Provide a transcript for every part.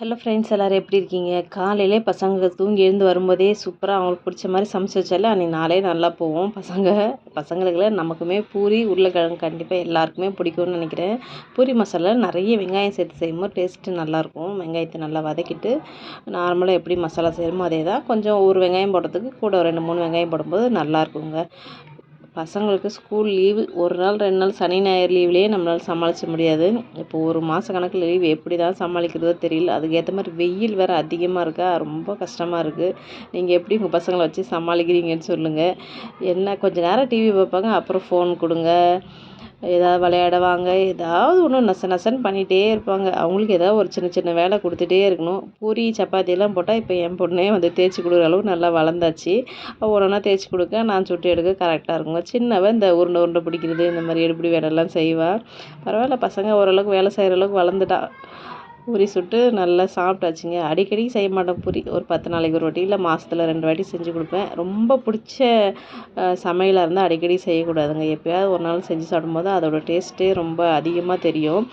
Hello friends எல்லோரும் எப்படி இருக்கீங்க? காலையிலே பசங்க தூங்கி எழுந்து வரும்போதே சூப்பராக அவங்களுக்கு பிடிச்ச மாதிரி சமைச்சு வச்சாலே அன்றைக்கி நாளே நல்லா போவோம் பசங்க பசங்களுக்குல நமக்குமே பூரி உருளைக்கிழங்கு கண்டிப்பாக எல்லாருக்குமே பிடிக்கும்னு நினைக்கிறேன். பூரி மசாலா நிறைய வெங்காயம் சேர்த்து செய்யும்போது டேஸ்ட்டு நல்லாயிருக்கும். வெங்காயத்தை நல்லா வதக்கிட்டு நார்மலாக எப்படி மசாலா செய்கிறோமோ அதே தான் கொஞ்சம் ஒரு வெங்காயம் போடுறதுக்கு கூட ரெண்டு மூணு வெங்காயம் போடும்போது நல்லாயிருக்குங்க. பசங்களுக்கு ஸ்கூல் லீவு ஒரு நாள் ரெண்டு நாள் சனி ஞாயிறு லீவ்லேயே நம்மளால் சமாளிக்க முடியாது. இப்போ ஒரு மாத கணக்கில் லீவ் எப்படி தான் சமாளிக்கிறதோ தெரியல. அதுக்கேற்ற மாதிரி வெயில் வேறு அதிகமாக இருக்கா? ரொம்ப கஷ்டமாக இருக்குது நீங்கள் எப்படி உங்கள் பசங்களை வச்சு சமாளிக்கிறீங்கன்னு சொல்லுங்கள் என்ன கொஞ்சம் நேரம் டிவி பார்ப்பாங்க அப்புறம் ஃபோன் கொடுங்க. ஏதாவது விளையாடுவாங்க. ஏதாவது ஒன்று நச நசன்னு பண்ணிகிட்டே இருப்பாங்க. அவங்களுக்கு ஏதாவது ஒரு சின்ன சின்ன வேலை கொடுத்துட்டே இருக்கணும். பூரி சப்பாத்தியெல்லாம் போட்டால் இப்போ என் பொண்ணே வந்து தேய்ச்சி கொடுக்குற அளவுக்கு நல்லா வளர்ந்தாச்சு. அவள் ஒன்றா தேய்ச்சி கொடுக்க நான் சுட்டு எடுக்க கரெக்டாக இருக்குங்க. சின்னவன் இந்த உருண்டை உருண்டை பிடிக்கிறது இந்த மாதிரி எடுப்படி வேலைலாம் செய்வாள் பரவாயில்ல பசங்க ஓரளவுக்கு வேலை செய்கிற அளவுக்கு வளர்ந்துட்டா. பூரி சுட்டு நல்லா சாப்பிட்டாச்சுங்க. அடிக்கடி செய்ய மாட்டேன் பூரி. ஒரு பத்து நாளைக்கு ஒரு வாட்டி இல்லை மாதத்தில் ரெண்டு வாட்டி செஞ்சு கொடுப்பேன். ரொம்ப பிடிச்ச சமையலாக இருந்தால் அடிக்கடி செய்யக்கூடாதுங்க. எப்போயாவது ஒரு நாள் செஞ்சு சாப்பிடும்போது அதோடய டேஸ்ட்டே ரொம்ப அதிகமாக தெரியும்.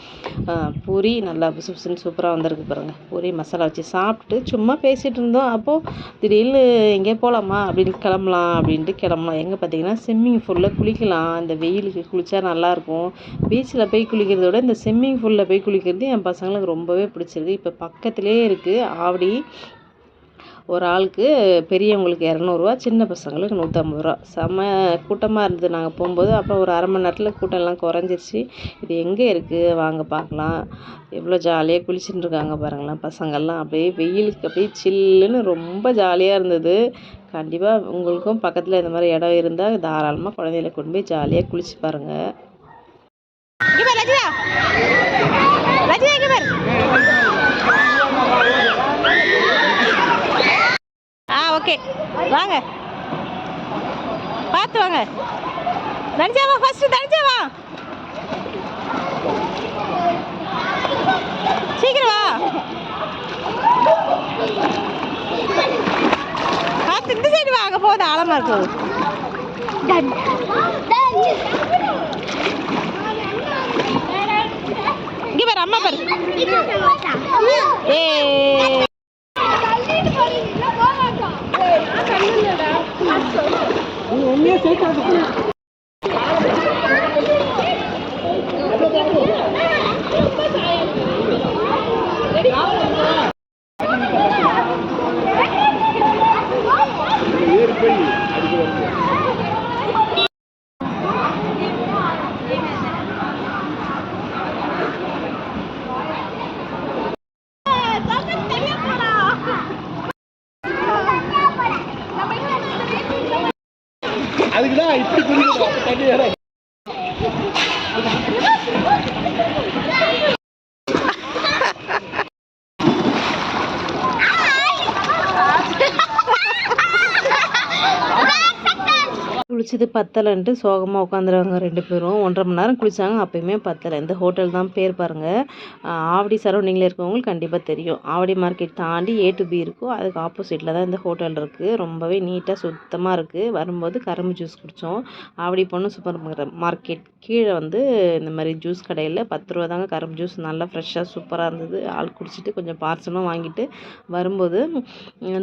பூரி நல்லா புசு புசுன்னு சூப்பராக வந்திருக்கு பாருங்கள் பூரி மசாலா வச்சு சாப்பிட்டு சும்மா பேசிகிட்டு இருந்தோம். அப்போது திடீர்னு எங்கே போகலாமா அப்படின்னு கிளம்பலாம் அப்படின்ட்டு கிளம்பலாம் எங்கே பார்த்தீங்கன்னா ஸ்விம்மிங் ஃபுல்லில் குளிக்கலாம். இந்த வெயிலுக்கு குளித்தா நல்லாயிருக்கும் பீச்சில் போய் குளிக்கிறத விட இந்த ஸ்விம்மிங் ஃபுல்லில் போய் குளிக்கிறது என் பசங்களுக்கு ரொம்ப ரொம்பவே பிடிச்சிருக்கு இப்போ பக்கத்துலேயே இருக்குது ஆவடி ஒரு ஆளுக்கு பெரியவங்களுக்கு இரநூறுவா சின்ன பசங்களுக்கு நூற்றம்பது ரூபா. செம்ம கூட்டமாக இருந்தது. நாங்கள் போகும்போது அப்புறம் ஒரு அரை மணி நேரத்தில் கூட்டம்லாம் குறைஞ்சிருச்சு. இது எங்கே இருக்குது வாங்க பார்க்கலாம் எவ்வளோ ஜாலியாக குளிச்சுட்டு இருக்காங்க பாருங்களேன் பசங்கள்லாம். அப்படியே வெயிலுக்கு அப்படியே சில்லுன்னு ரொம்ப ஜாலியாக இருந்தது. கண்டிப்பாக உங்களுக்கும் பக்கத்தில் இந்த மாதிரி இடம் இருந்தால் தாராளமாக குழந்தைகளை கொண்டு போய் ஜாலியாக குளிச்சு பாருங்கள் ஆ ஓகே. வாங்க. பார்த்து வாங்க. தனிச்சாவா ஃபர்ஸ்ட் தனிச்சாவா சீக்கிரம் வா. பார்த்து இந்த சைடு வாங்க போகுது ஆழமா இருக்கும் இங்கே பாரு அம்மா பாரு. ஏ போய் அதுக்கு வந்து இப்படி குடிக்கணும் குளிச்சது பத்தலைன்ட்டு சோகமாக உட்காந்துருவாங்க ரெண்டு பேரும். ஒன்றரை மணி நேரம் குளித்தாங்க அப்போயுமே பத்தலை. இந்த ஹோட்டல் தான் பேர் பாருங்கள் ஆவடி சரௌண்டிங்கில் இருக்கவங்களுக்கு கண்டிப்பாக தெரியும். ஆவடி மார்க்கெட் தாண்டி ஏ டு பி இருக்கும். அதுக்கு ஆப்போசிட்டில் தான் இந்த ஹோட்டல் இருக்குது ரொம்பவே நீட்டாக சுத்தமாக இருக்குது வரும்போது கரும்பு ஜூஸ் குடித்தோம் ஆவடி பொண்ணு சூப்பர் மார்க்கெட் கீழே வந்து இந்த மாதிரி ஜூஸ் கடையில் பத்து ரூபா தாங்க கரும்பு ஜூஸ் நல்லா ஃப்ரெஷ்ஷாக சூப்பராக இருந்தது. ஆள் குடிச்சிட்டு கொஞ்சம் பார்சலும் வாங்கிட்டு வரும்போது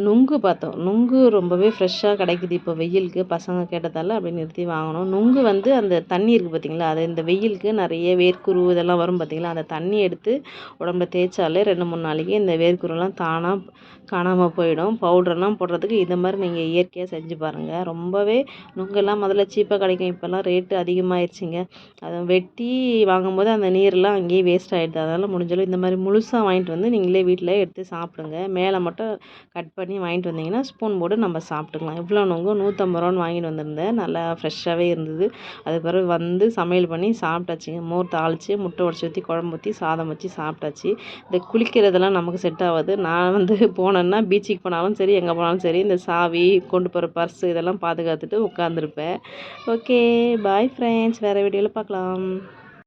நுங்கு பார்த்தோம். நுங்கு ரொம்பவே ஃப்ரெஷ்ஷாக கிடைக்குது. இப்போ வெயிலுக்கு பசங்க கேட்டதால் அதனால் அப்படி நிறுத்தி வாங்கினோம் நுங்கு வந்து அந்த தண்ணி இருக்குது பார்த்திங்களா? அது இந்த வெயிலுக்கு நிறைய வேர்க்குரு இதெல்லாம் வரும் பார்த்திங்களா? அந்த தண்ணி எடுத்து உடம்புல தேய்ச்சாலே ரெண்டு மூணு நாளைக்கு இந்த வேர்க்குருலாம் தானாக காணாமல் போயிடும். பவுடர்லாம் போடுறதுக்கு இந்த மாதிரி நீங்கள் இயற்கையாக செஞ்சு பாருங்கள் ரொம்பவே நுங்கெல்லாம் முதல்ல சீப்பாக கிடைக்கும். இப்போல்லாம் ரேட்டு அதிகமாகிடுச்சிங்க அதை வெட்டி வாங்கும்போது அந்த நீர்லாம் அங்கேயே வேஸ்ட் ஆகிடுது அதனால் முடிஞ்சளவு இந்த மாதிரி முழுசாக வாங்கிட்டு வந்து நீங்களே வீட்டில் எடுத்து சாப்பிடுங்க. மேலே மட்டும் கட் பண்ணி வாங்கிட்டு வந்தீங்கன்னா ஸ்பூன் போட்டு நம்ம சாப்பிட்டுக்கலாம். இவ்வளோ நுங்கு நூற்றம்பது ரூபான்னு வாங்கிட்டு வந்திருந்தேன். நல்லா ஃப்ரெஷ்ஷாகவே இருந்தது. அது பிறகு வந்து சமையல் பண்ணி சாப்பிட்டாச்சுங்க மோர் தாளித்து முட்டை உடச்சி ஊற்றி குழம்பு ஊற்றி சாதம் வச்சு சாப்பிட்டாச்சு. இந்த குளிக்கிறதெல்லாம் நமக்கு செட் ஆகாது. நான் வந்து போனேன்னா பீச்சுக்கு போனாலும் சரி எங்கே போனாலும் சரி இந்த சாவி கொண்டு போகிற பர்ஸு இதெல்லாம் பாதுகாத்துட்டு உட்காந்துருப்பேன் ஓகே பாய் ஃப்ரெண்ட்ஸ் வேறு வீடியோவில் பார்க்கலாம்.